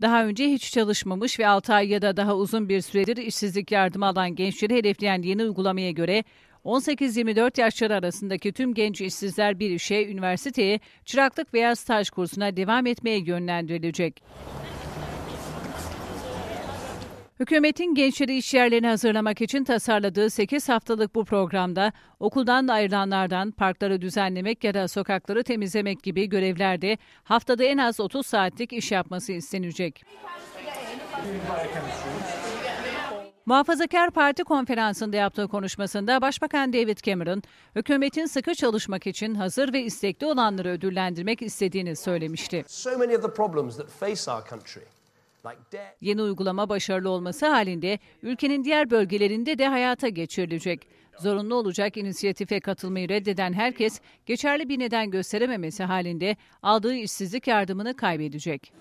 Daha önce hiç çalışmamış ve 6 ay ya da daha uzun bir süredir işsizlik yardımı alan gençleri hedefleyen yeni uygulamaya göre 18-24 yaşları arasındaki tüm genç işsizler bir işe, üniversiteye, çıraklık veya staj kursuna devam etmeye yönlendirilecek. Hükümetin gençleri iş yerlerine hazırlamak için tasarladığı 8 haftalık bu programda okuldan ayrılanlardan parkları düzenlemek ya da sokakları temizlemek gibi görevlerde haftada en az 30 saatlik iş yapması istenecek. Muhafazakar Parti konferansında yaptığı konuşmasında Başbakan David Cameron, hükümetin sıkı çalışmak için hazır ve istekli olanları ödüllendirmek istediğini söylemişti. So many of the problems that face our country, Yeni uygulama başarılı olması halinde ülkenin diğer bölgelerinde de hayata geçirilecek. Zorunlu olacak inisiyatife katılmayı reddeden herkes geçerli bir neden gösterememesi halinde aldığı işsizlik yardımını kaybedecek.